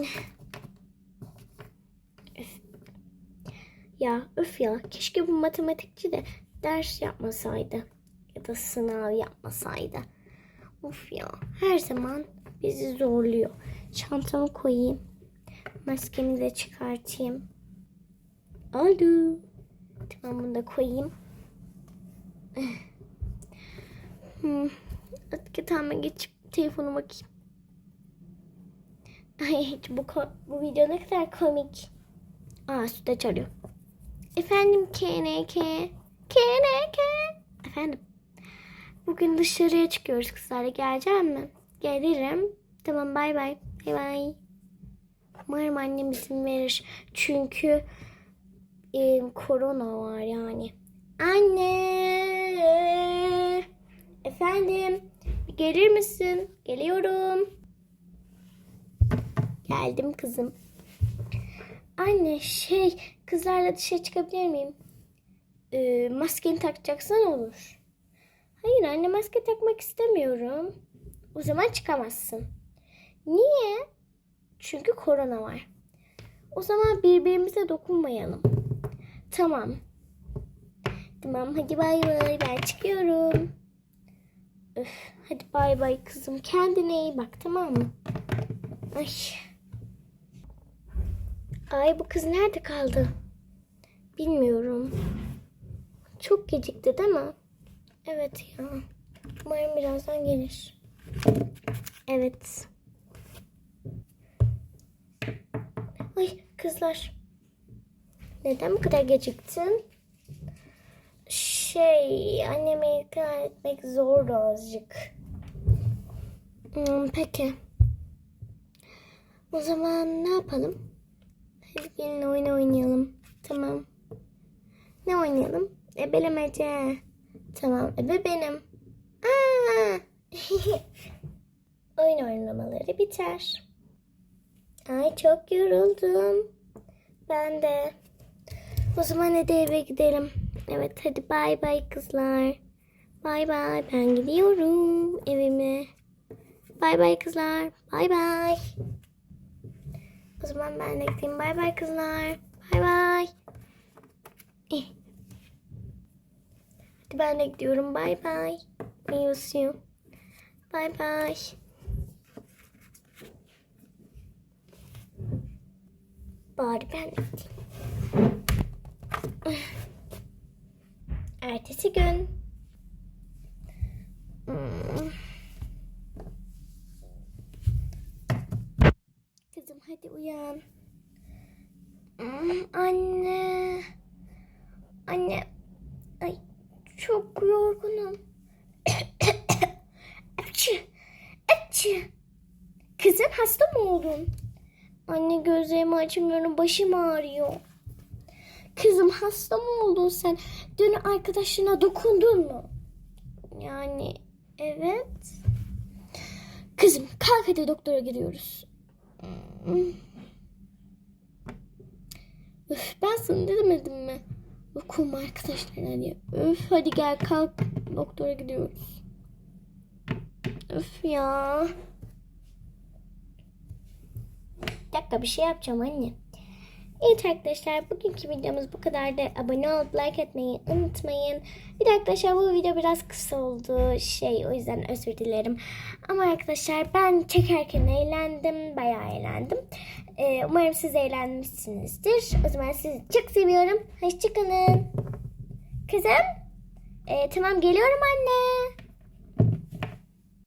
Üf. Ya öf ya keşke bu matematikçi de ders yapmasaydı ya da sınav yapmasaydı. Of ya her zaman bizi zorluyor. Çantamı koyayım. Maskemi de çıkartayım. Oldu. Tamam bunu da koyayım. Hmm. Yatağıma geçip telefona bakayım. Ay bu, bu video ne kadar komik. Aa süt çalıyor. Efendim KNK. KNK. Efendim. Bugün dışarıya çıkıyoruz kızlarla. Gelecek mi? Gelirim. Tamam bay bay. Bay bay. Umarım annem izin verir. Çünkü e, korona var yani. Anne. Efendim. Gelir misin? Geliyorum. Geldim kızım. Anne şey kızlarla dışarı çıkabilir miyim? Ee, maskeni takacaksan olur. Hayır anne maske takmak istemiyorum. O zaman çıkamazsın. Niye? Çünkü korona var. O zaman birbirimize dokunmayalım. Tamam. Tamam hadi bay bay ben çıkıyorum. Öf, hadi bay bay kızım kendine iyi bak tamam mı? Ay. Ay bu kız nerede kaldı? Bilmiyorum. Çok gecikti değil mi? Evet ya. Umarım birazdan gelir. Evet. Ay kızlar. Neden bu kadar geciktin? Şey, annemi ikna etmek zordu azıcık. Hmm, peki. O zaman ne yapalım? Hadi gelin oyun oynayalım. Tamam. Ne oynayalım? Ebelemece. Tamam, ebe benim. Aa! oyun oynamaları biter. Ay çok yoruldum. Ben de. O zaman hadi eve gidelim. Evet hadi bay bay kızlar. Bay bay ben gidiyorum evime. Bay bay kızlar. Bay bay. O zaman ben de gideyim. Bay bay kızlar. Bay bay. Hadi ben de gidiyorum. Bay bay. Miss you. Bay bay. Bari ben de gideyim. Ertesi gün. Hmm. Kızım hadi uyan. Hmm, Anne. Anne. Ay çok yorgunum. Açı. Açı. Kızım hasta mı oldun? Anne gözlerimi açamıyorum. Başım ağrıyor. Kızım hasta mı oldun sen? Dün arkadaşına dokundun mu? Yani evet. Kızım kalk hadi doktora gidiyoruz. Üf, ben sana demedim mi? Dokunma arkadaşlarına diye. Üf hadi gel kalk doktora gidiyoruz. Üf ya. Bir dakika bir şey yapacağım anne. Evet arkadaşlar bugünkü videomuz bu kadardı. Abone olup like etmeyi unutmayın. Bir de arkadaşlar bu video biraz kısa oldu. Şey o yüzden özür dilerim. Ama arkadaşlar ben çekerken eğlendim. Bayağı eğlendim. Ee, umarım siz eğlenmişsinizdir. O zaman sizi çok seviyorum. Hoşçakalın. Kızım. Ee, tamam geliyorum anne.